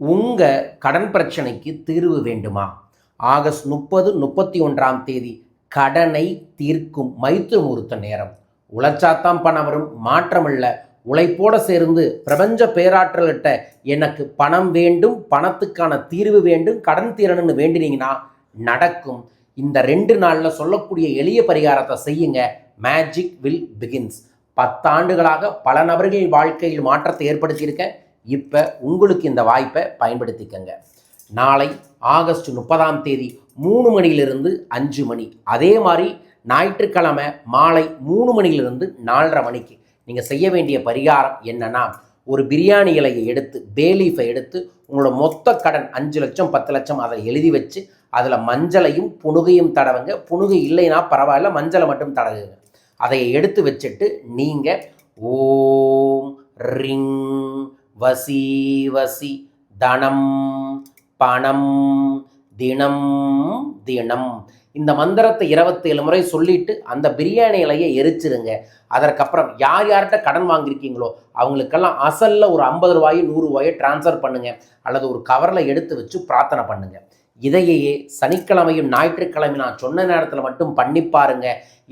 உங்கள் கடன் பிரச்சனைக்கு தீர்வு வேண்டுமா? ஆகஸ்ட் முப்பது முப்பத்தி ஒன்றாம் தேதி கடனை தீர்க்கும் மைத்திர முகூர்த்த நேரம். உழைச்சாத்தான் பணம் வரும். மாற்றமில்ல. உழைப்போட சேர்ந்து பிரபஞ்ச பேராற்றல்கிட்ட எனக்கு பணம் வேண்டும் பணத்துக்கான தீர்வு வேண்டும் கடன் தீரணும்னு வேண்டினீங்கன்னா நடக்கும். இந்த ரெண்டு நாளில் சொல்லக்கூடிய எளிய பரிகாரத்தை செய்யுங்க. மேஜிக் வில் பிகின்ஸ் பத்தாண்டுகளாக பல நபர்கள் வாழ்க்கையில் மாற்றத்தை ஏற்படுத்தியிருக்கேன். இப்போ உங்களுக்கு இந்த வாய்ப்பை பயன்படுத்திக்கங்க. நாளை ஆகஸ்ட் முப்பதாம் தேதி மூணு மணியிலிருந்து அஞ்சு மணி. அதே மாதிரி ஞாயிற்றுக்கிழமை மாலை மூணு மணியிலிருந்து நாலரை மணிக்கு நீங்கள் செய்ய வேண்டிய பரிகாரம் என்னன்னா ஒரு பிரியாணி இலையை எடுத்து பேலீஃபை எடுத்து உங்களோட மொத்த கடன் அஞ்சு லட்சம் பத்து லட்சம் அதில் எழுதி வச்சு அதில் மஞ்சளையும் புணுகையும் தடவுங்க. புனுகை இல்லைன்னா பரவாயில்ல மஞ்சளை மட்டும் தடவுங்க. அதை எடுத்து வச்சுட்டு நீங்கள் ஓம் ரிங் வசி வசி தனம் பணம் தினம் தினம். இந்த மந்திரத்தை இருபத்தேழு முறை சொல்லிட்டு அந்த பிரியாணி இலையை எரிச்சிருங்க. அதற்கப்புறம் யார் யார்கிட்ட கடன் வாங்கியிருக்கீங்களோ அவங்களுக்கெல்லாம் அசலில் ஒரு ஐம்பது ரூபாயோ நூறு ரூபாயோ டிரான்ஸ்ஃபர் பண்ணுங்க. அல்லது ஒரு கவரில் எடுத்து வச்சு பிரார்த்தனை பண்ணுங்க. இதையே சனிக்கிழமையும் ஞாயிற்றுக்கிழமை நான் சொன்ன நேரத்தில் மட்டும் பண்ணி பாருங்க.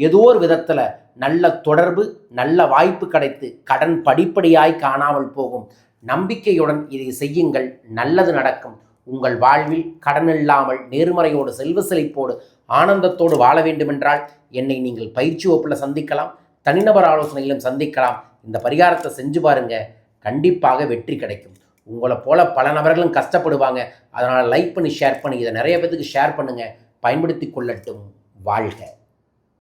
ஏதோ ஒரு விதத்தில் நல்ல தொடர்பு நல்ல வாய்ப்பு கிடைத்து கடன் படிப்படியாய் காணாமல் போகும். நம்பிக்கையுடன் இதை செய்யுங்கள். நல்லது நடக்கும். உங்கள் வாழ்வில் கடன் இல்லாமல் நேர்மறையோடு செல்வ செழிப்போடு ஆனந்தத்தோடு வாழ வேண்டுமென்றால் என்னை நீங்கள் பயிற்சி வகுப்பில் சந்திக்கலாம். தனிநபர் ஆலோசனையிலும் சந்திக்கலாம். இந்த பரிகாரத்தை செஞ்சு பாருங்க. கண்டிப்பாக வெற்றி கிடைக்கும். உங்களை போல பல நபர்களும் கஷ்டப்படுவாங்க. அதனால் லைக் பண்ணி ஷேர் பண்ணி இதை நிறைய பேத்துக்கு ஷேர் பண்ணுங்கள் பயன்படுத்தி கொள்ளட்டும். வாழ்க.